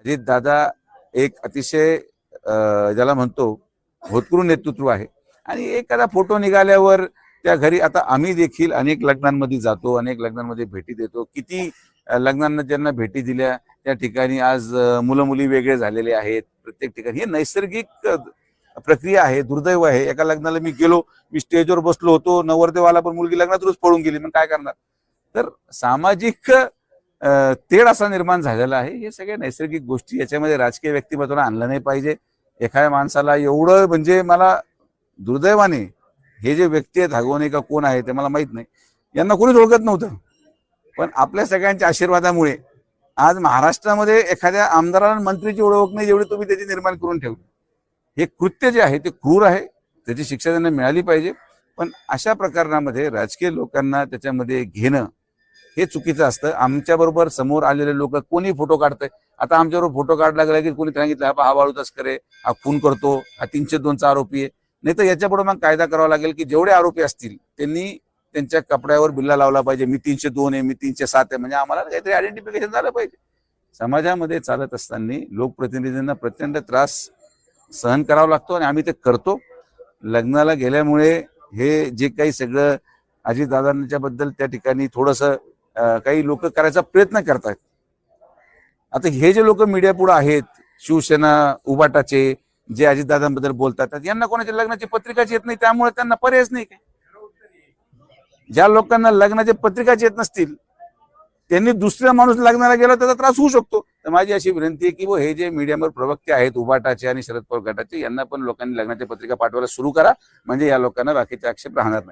अजित दादा एक अतिशय ज्याला म्हणतो होतकरू नेतृत्व आहे. आणि एखादा फोटो निघाल्यावर त्या घरी आता आम्ही देखील अनेक लग्नांमध्ये जातो अनेक लग्नांमध्ये भेटी देतो. किती लग्नांना ज्यांना भेटी दिल्या त्या ठिकाणी आज मुलं मुली वेगळे झालेले आहेत. प्रत्येक ठिकाणी हे नैसर्गिक प्रक्रिया आहे दुर्दैव आहे. एका लग्नाला मी गेलो मी स्टेजवर बसलो होतो. नवरदेवाला पण मुलगी लग्नातूनच पळून गेली. मग काय करणार? तर सामाजिक तेढ असा निर्माण झालेला आहे. हे सगळ्या नैसर्गिक गोष्टी याच्यामध्ये राजकीय व्यक्तिमत्वाला आणलं नाही पाहिजे. एखाद्या माणसाला एवढं म्हणजे मला दुर्दैवाने हे जे व्यक्ती आहेत हगवणे का कोण आहे ते मला माहीत नाही. यांना कोणीच ओळखत नव्हतं. पण आपल्या सगळ्यांच्या आशीर्वादामुळे आज महाराष्ट्रामध्ये एखाद्या आमदाराला मंत्रीची ओळख नाही जेवढी तुम्ही त्याची निर्माण करून ठेवली. हे कृत्य जे आहे ते क्रूर आहे. त्याची शिक्षा त्यांना मिळाली पाहिजे. पण अशा प्रकरणामध्ये राजकीय लोकांना त्याच्यामध्ये घेणं हे चुकीचं असतं. आमच्याबरोबर समोर आलेले लोक कोणी फोटो काढतंय? आता आमच्याबरोबर फोटो काढला गेला की कोणी सांगितलं हा हा वाळू तस्करे हा खून करतो हा तीनशे दोनचा आरोपी आहे. नाही तर याच्यापुढे मग कायदा करावा लागेल की जेवढे आरोपी असतील त्यांनी त्यांच्या कपड्यावर बिल्ला लावला पाहिजे. मी तीनशे दोन आहे मी तीनशे सात आहे. म्हणजे आम्हाला काहीतरी आयडेंटिफिकेशन झालं पाहिजे. समाजामध्ये चालत असताना लोकप्रतिनिधींना प्रचंड त्रास सहन करावा लागतो आणि आम्ही ते करतो. लग्नाला गेल्यामुळे हे जे काही सगळं अजितदादांच्या बद्दल त्या ठिकाणी थोडंसं काही लोक करायचा प्रयत्न करतात. आता हे जे लोक मीडिया पुढे आहेत शिवसेना उबाटाचे जे अजितदादांबद्दल बोलतात यांना कोणाच्या लग्नाची पत्रिकाच येत नाही त्यामुळे त्यांना पर्यायच नाही काय? ज्या लोकांना लग्नाच्या पत्रिकाच येत नसतील त्यांनी दुसऱ्या माणूस लग्नाला गेला त्याचा त्रास होऊ शकतो. तर माझी अशी विनंती आहे की वो हे जे मीडियावर प्रवक्ते आहेत उबाटाचे आणि शरद पवार गटाचे यांना पण लोकांनी लग्नाच्या पत्रिका पाठवायला सुरू करा. म्हणजे या लोकांना बाकीचे आक्षेप राहणार नाही.